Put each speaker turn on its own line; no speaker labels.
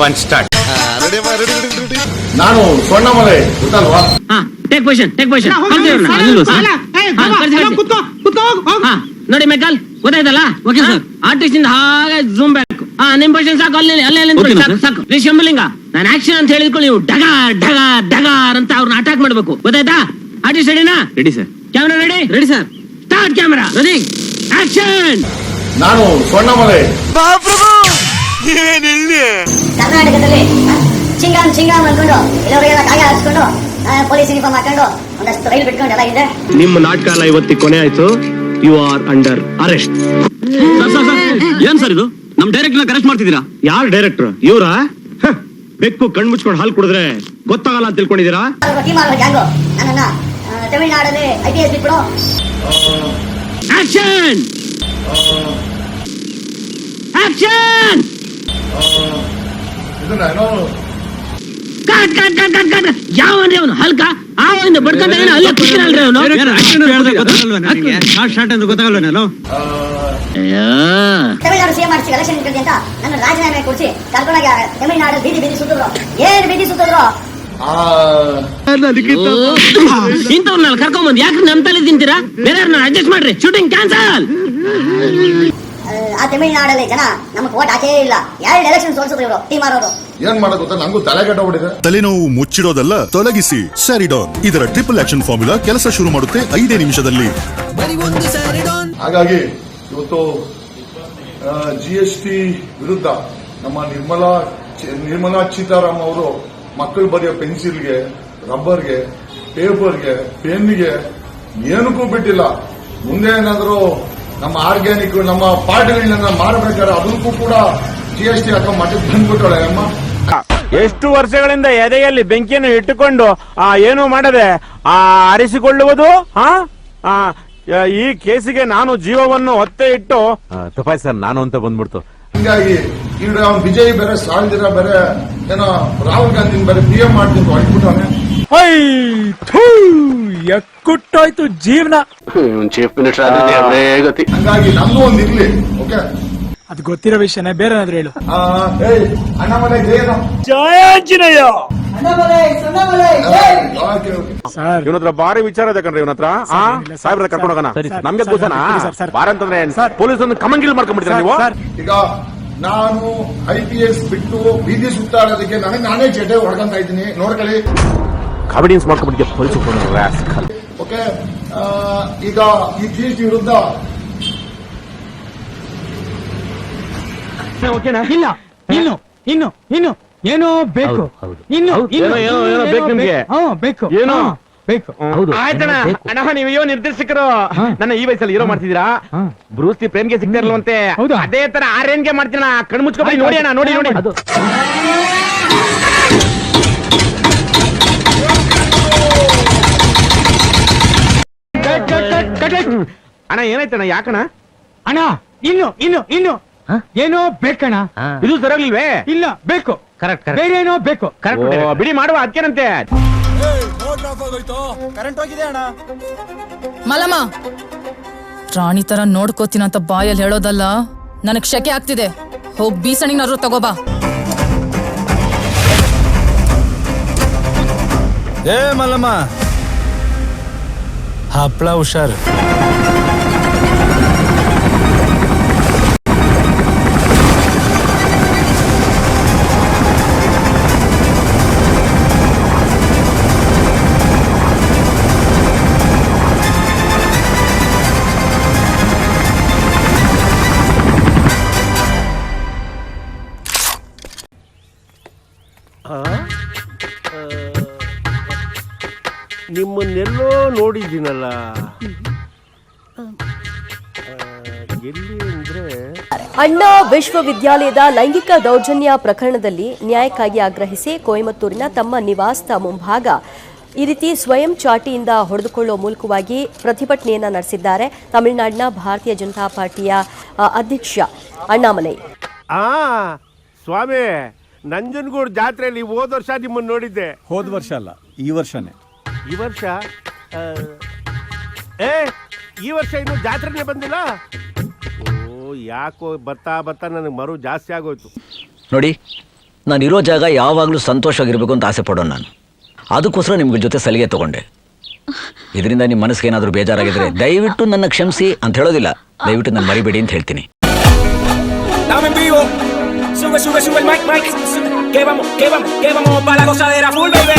Punch start
ನಾನು ಸ್ವರ್ಣಮಲೆ ಗೊತ್ತಲ್ವಾ?
Take position take position ನೋಡಿ ಮೆಕಲ್ ಗೊತ್ತಾಯ್ತಲ್ಲ? Okay sir. ಆರ್ಟಿಸ್ಟ್ ಇಂದ ಹಾಗೆ ಜೂಮ್ ಬ್ಯಾಕ್ ಹಾ ನಿಮ್ ಪೊಸಿಷನ್ ಸಾಕು ಅಲ್ಲಿ ಅಲ್ಲೇ ನಿಂತು ನಿಂತ್ಕೊಳ್ಳಿ, ಸಾಕು ಸಾಕು. ರೀ ಶಂಭುಲಿಂಗ ನಾನು ಆಕ್ಷನ್ ಅಂತ ಹೇಳಿದ್ಕೊಳ್ಳಿ ನೀವು ಡಗ ಡಗಾರ್ ಡಗಾರ್ ಅಂತ ಅವ್ರನ್ನ ಅಟ್ಯಾಕ್ ಮಾಡ್ಬೇಕು. ಗೊತ್ತಾಯ್ತಾ? ಆರ್ಟಿಸ್ಟ್ ರೆಡಿನಾ
ready sir
camera ready ready sir start camera ready action
ನಾನು ಸ್ವರ್ಣಮಲೆ.
ಕರ್ನಾಟಕದಲ್ಲಿ ಚಿಂಗಾಮ್ ಚಿಂಗಾಮ್ ಅನ್ಕೊಂಡು ಇಲ್ಲವರಿಗೆಲ್ಲ ಕಾಗೆ ಹಾಕ್ಸ್ಕೊಂಡು ಪೊಲೀಸ್ ಯೂನಿಫಾರ್ಮ್ ಹಾಕೊಂಡು ಒಂದಷ್ಟು ರೈಲ್ ಬಿಟ್ಕೊಂಡು ಎಲ್ಲ ಇದೆ
ನಿಮ್ಮ ನಾಟಕ ಎಲ್ಲ ಇವತ್ತಿಗೆ ಕೊನೆ ಆಯ್ತು. ಯು ಆರ್ ಅಂಡರ್ ಅರೆಸ್ಟ್
ಏನ್ ಸರ್ ಇದು? ನಮ್ ಡೈರೆಕ್ಟರ್ ಅರೆಸ್ಟ್ ಮಾಡ್ತಿದ್ದೀರಾ?
ಯಾರು ಡೈರೆಕ್ಟರ್ ಇವರ? ಬೆಕ್ಕು ಕಣ್ ಮುಚ್ಕೊಂಡು ಹಾಲು ಕುಡಿದ್ರೆ ಗೊತ್ತಾಗಲ್ಲ ಅಂತ ತಿಳ್ಕೊಂಡಿದ್ದೀರಾ?
ತಮಿಳ್ನಾಡಲ್ಲಿ ಐ ಪಿ ಎಸ್ ಬಿಟ್ಬಿಡು
ಆಕ್ಷನ್ ಆಕ್ಷನ್
ಇದನ್ನ ಏನೋ
ಯಾವನ್ರಿ ಅವನು? ಹಲ್ಕ? ಬಡ್ಕೊಂತ ಏನೋ ಅಲ್ಲೇ ಕೂತಿರಲ್ರಿ ಅವನು.
ತಮಿಳ್ನಾಡು ಸಿಎಂ ಮಾಡಿಸಿ ಎಲೆಕ್ಷನ್ ನಿಂತ್ಕೊಳ್ಳಿ ಅಂತ ನನ್ನ ರಾಜೀನಾಮೆ ಕೊಡಿಸಿ ಕರ್ಕೊಂಡಾಗ ತಮಿಳ್ನಾಡು ಬೀದಿ ಬೀದಿ ಸುತ್ತಿದ್ರು. ಏನ್ ಬೀದಿ ಸುತ್ತಿದ್ರು?
ಆ
ಇಂಥವ್ರನ್ನ ಕರ್ಕೊಂಬಂದ್ ಯಾಕೆ ನಮ್ ತಲೆ ತಿಂತೀರಾ? ಬೇರೆಯವ್ರನ್ನ ಅಡ್ಜಸ್ಟ್ ಮಾಡ್ರಿ. ಶೂಟಿಂಗ್ ಕ್ಯಾನ್ಸಲ್
ಆ, ತಮಿಳ್ನಾಡಲ್ಲಿ ಜನ ನಮಗೆ ಓಟ್ ಹಾಕೇ ಇಲ್ಲ. ಎರಡು ಎಲೆಕ್ಷನ್ ಸೋಲ್ಸಿದ್ರು ಇವರು ಟೀಮ್ ಆರೋರು.
ಏನ್ ಮಾಡೋದು ಗೊತ್ತಾ? ನಂಗೂ ತಲೆ ಕೆಟ್ಟೋಗ್ಬಿಟ್ಟಿದೆ
ತಲೆನೋವು ಮುಚ್ಚಿಡೋದಲ್ಲ ತೊಲಗಿಸಿ. ಸ್ಯಾರಿಡಾನ್ ಇದರ ಟ್ರಿಪಲ್ ಆಕ್ಷನ್ ಫಾರ್ಮುಲಾ ಕೆಲಸ ಶುರು ಮಾಡುತ್ತೆ ಐದೇ ನಿಮಿಷದಲ್ಲಿ.
ಹಾಗಾಗಿ ಇವತ್ತು ಜಿ ಎಸ್ ಟಿ ವಿರುದ್ಧ ನಮ್ಮ ನಿರ್ಮಲಾ ಚಿ- ನಿರ್ಮಲಾ ಸೀತಾರಾಮ್ ಅವರು ಮಕ್ಕಳು ಬರೆಯೋ ಪೆನ್ಸಿಲ್ಗೆ ರಬ್ಬರ್ಗೆ ಪೇಪರ್ಗೆ ಪೆನ್ಗೆ ಏನಕ್ಕೂ ಬಿಟ್ಟಿಲ್ಲ. ಮುಂದೆ ಏನಾದರೂ ನಮ್ಮ ಆರ್ಗ್ಯಾನಿಕ್ ನಮ್ಮ ಪಾರ್ಟಿಗಳನ್ನ ಮಾರಬೇಕಾದ್ರೆ ಅದಕ್ಕೂ ಕೂಡ ಜಿ ಎಸ್ ಟಿ ಹಾಕೋ ಮಟ್ಟಕ್ಕೆ ಬಂದ್ಬಿಟ್ಟಳೆ ಅಮ್ಮ.
ಎಷ್ಟು ವರ್ಷಗಳಿಂದ ಎದೆಯಲ್ಲಿ ಬೆಂಕಿಯನ್ನು ಇಟ್ಟುಕೊಂಡು ಆ ಏನು ಮಾಡದೆ ಆ ಆರಿಸಿಕೊಳ್ಳುವುದು? ಆ ಆ, ಈ ಕೇಸಿಗೆ ನಾನು ಜೀವವನ್ನು ಒತ್ತೆ ಇಟ್ಟು ತಪಾಯ್ ಸರ್ ನಾನು ಅಂತ ಬಂದ್ಬಿಡ್ತು.
ಹಿಂಗಾಗಿ ಈಗ ವಿಜಯ್ ಬೇರೆ ಸಾಲ್ದಿರ ಬೇರೆ ಏನೋ ರಾಹುಲ್ ಗಾಂಧಿನ ಬೇರೆ ಪಿ ಎಂ ಮಾಡ್ತೀನಿ ಹೊಡ್ಬಿಟ್ಟವನೆ
ಎಕ್ಕುಟ್ಟೋಯ್ತು ಜೀವನ.
ಚೀಫ್ ಮಿನಿಸ್ಟರ್ ಆದ್ರೆ ಅದೇ ಗತಿ.
ಹಂಗಾಗಿ ನಮ್ದು ಒಂದ್ ಇರ್ಲಿ ಓಕೆ?
ಅದು ಗೊತ್ತಿರೋ ವಿಷಯನೇ ಬೇರೆ ಏನಾದ್ರು ಹೇಳು.
ಆ, ಏಯ್ ಅಣ್ಣ ಏನು
ಜಯಾಂಜನೇಯ?
ಸರ್.
ಇವನತ್ರ ಭಾರಿ ವಿಚಾರ ಇದೆ ಕಣ್ರಿ ಇವನತ್ರ ಆ? ಸಾಹೇಬ್ರ ಕರ್ಕೊಂಡು ಹೋಗೋಣ. ನಮ್ಗೆ
ಸರ್,
ಕೂಸನ
ಸರ್, ಸರ್.
ಬಾರ ಅಂತಂದ್ರೆ ಪೊಲೀಸ್ ಒಂದು ಕಮಂಗಿಲ್ ಮಾಡ್ಕೊಂಡ್ಬಿಡ್ತೀರ ನೀವು?
ಸರ್.
ಈಗ ನಾನು ಐ ಪಿ ಎಸ್ ಬಿಟ್ಟು ಬೀದಿ ಸುತ್ತಾಡೋದಕ್ಕೆ ನನಗೆ ನಾನೇ ಜಡೆ ಹೊಡ್ಕೊಂತ ಇದ್ದೀನಿ. ನೋಡ್ಕೊಳ್ಳಿ.
ಕಾಮಿಡಿಯನ್ಸ್ ಮಾಡ್ಕೊಂಡ್ಬಿಟ್ಟಿದ್ದೆ ಪೊಲೀಸ್
ಓಕೆ ಈಗ ಈ ಕೀರ್ತಿ ವಿರುದ್ಧ
ಓಕೆನಾ
ಇಲ್ಲ ಇನ್ನು ಇನ್ನು ಇನ್ನು ಏನೋ ಬೇಕು. ಇನ್ನು
ಏನೋ, ಏನೋ, ಏನೋ ಬೇಕು ನಿಮ್ಗೆ?
ಹ್ಮ್ ಬೇಕು.
ಏನೋ?
ಹಾ, ಬೇಕು.
ಆಯ್ತಣ್ಣ. ಅಣ್ಣ ನೀವು ಅಯ್ಯೋ ನಿರ್ದೇಶಕರು ನನ್ನ ಈ ವಯಸ್ಸಲ್ಲಿ ಹೀರೋ ಮಾಡ್ತಿದ್ದೀರಾ?
ಹಾ.
ಬ್ರೂಸ್ತಿ ಪ್ರೇಮ್ಗೆ ಸಿಗ್ತಾ ಇರಲ್ವಂತೆ
ಹೌದಾ?
ಅದೇ ತರ ಆರ್ಯನ್ಗೆ ಮಾಡ್ತೀನ ಕಣ್ ಮುಚ್ಕೊಬಿ ನೋಡಿ ಅಣ್ಣ ನೋಡಿ ನೋಡಿ.
ಅದು.
ಅಣ್ಣ ಏನಾಯ್ತಣ್ಣ ಯಾಕಣ
ಅಣ್ಣ ಇನ್ನು ಇನ್ನು ಇನ್ನು. ಏನೋ ಬೇಕಣ್ಣ.
ಇದು ಸರಿಯಾಗ್ಲಿಲ್ವೇ?
ಇಲ್ಲ ಬೇಕು.
ಕರೆಕ್ಟ್
ಬೇರೆ ಏನೋ ಬೇಕು.
ಓ, ಬಿಡಿ ಮಾಡುವ ಅದಕ್ಕೇನಂತೆ
ಮಲಮ ರಾಣಿ ತರ ನೋಡ್ಕೋತೀನಂತ ಬಾಯಲ್ಲಿ ಹೇಳೋದಲ್ಲ ನನಗ್ ಶಕೆ ಆಗ್ತಿದೆ. ಹೋಗ್ ಬೀಸಣಿನಾದ್ರು ತಗೋಬಾ
ಏ ಮಲ್ಲಮ್ಮ ಹಪ್ಳ ಹುಷಾರ್
ನಿಮ್ಮನ್ನೆಲ್ಲೋ ನೋಡಿದ್ದೀನಲ್ಲ. ಎಲ್ಲಿ ಅಂದ್ರೆ
ಅಣ್ಣಾ ವಿಶ್ವವಿದ್ಯಾಲಯದ ಲೈಂಗಿಕ ದೌರ್ಜನ್ಯ ಪ್ರಕರಣದಲ್ಲಿ ನ್ಯಾಯಕ್ಕಾಗಿ ಆಗ್ರಹಿಸಿ ಕೊಯಮತ್ತೂರಿನ ತಮ್ಮ ನಿವಾಸದ ಮುಂಭಾಗ ಈ ರೀತಿ ಸ್ವಯಂ ಚಾಟಿಯಿಂದ ಹೊಡೆದುಕೊಳ್ಳುವ ಮೂಲಕವಾಗಿ ಪ್ರತಿಭಟನೆಯನ್ನು ನಡೆಸಿದ್ದಾರೆ ತಮಿಳುನಾಡಿನ ಭಾರತೀಯ ಜನತಾ ಪಾರ್ಟಿಯ ಅಧ್ಯಕ್ಷ ಅಣ್ಣಾಮಲೈ.
ಆ ಸ್ವಾಮಿ ನಂಜನಗೂಡು ಜಾತ್ರೆಯಲ್ಲಿ ಹೋದ ವರ್ಷ ನಿಮ್ಮನ್ನು ನೋಡಿದ್ದೆ.
ಹೋದ ವರ್ಷ ಅಲ್ಲ ಈ ವರ್ಷನೇ.
ಈ ವರ್ಷ ಆ, ಏ ಈ ವರ್ಷ ಇನ್ನು ಜಾತ್ರೆನೇ ಬಂದಿಲ್ಲ ಓ ಯಾಕೋ ಬರ್ತಾ ಬರ್ತಾ ನನಗೆ ಮರು ಜಾಸ್ತಿ ಆಗೋಯ್ತು
ನೋಡಿ
ನಾನು ಇರೋ ಜಾಗ ಯಾವಾಗಲೂ ಸಂತೋಷವಾಗಿರ್ಬೇಕು ಅಂತ ಆಸೆ ಪಡೋಣ ನಾನು ಅದಕ್ಕೋಸ್ಕರ ನಿಮ್ಗೆ ಜೊತೆ ಸಲಿಗೆ ತಗೊಂಡೆ ಇದರಿಂದ ನಿಮ್ಮ ಮನಸ್ಸಿಗೆ ಏನಾದರೂ ಬೇಜಾರಾಗಿದ್ರೆ ದಯವಿಟ್ಟು ನನ್ನ ಕ್ಷಮಿಸಿ ಅಂತ ಹೇಳೋದಿಲ್ಲ ದಯವಿಟ್ಟು ನನ್ನ ಮರಿಬೇಡಿ ಅಂತ ಹೇಳ್ತೀನಿ
Estamos en vivo. Sube, sube, sube el mic, mic. Que vamos, que vamos, que vamos para la gozadera full, baby.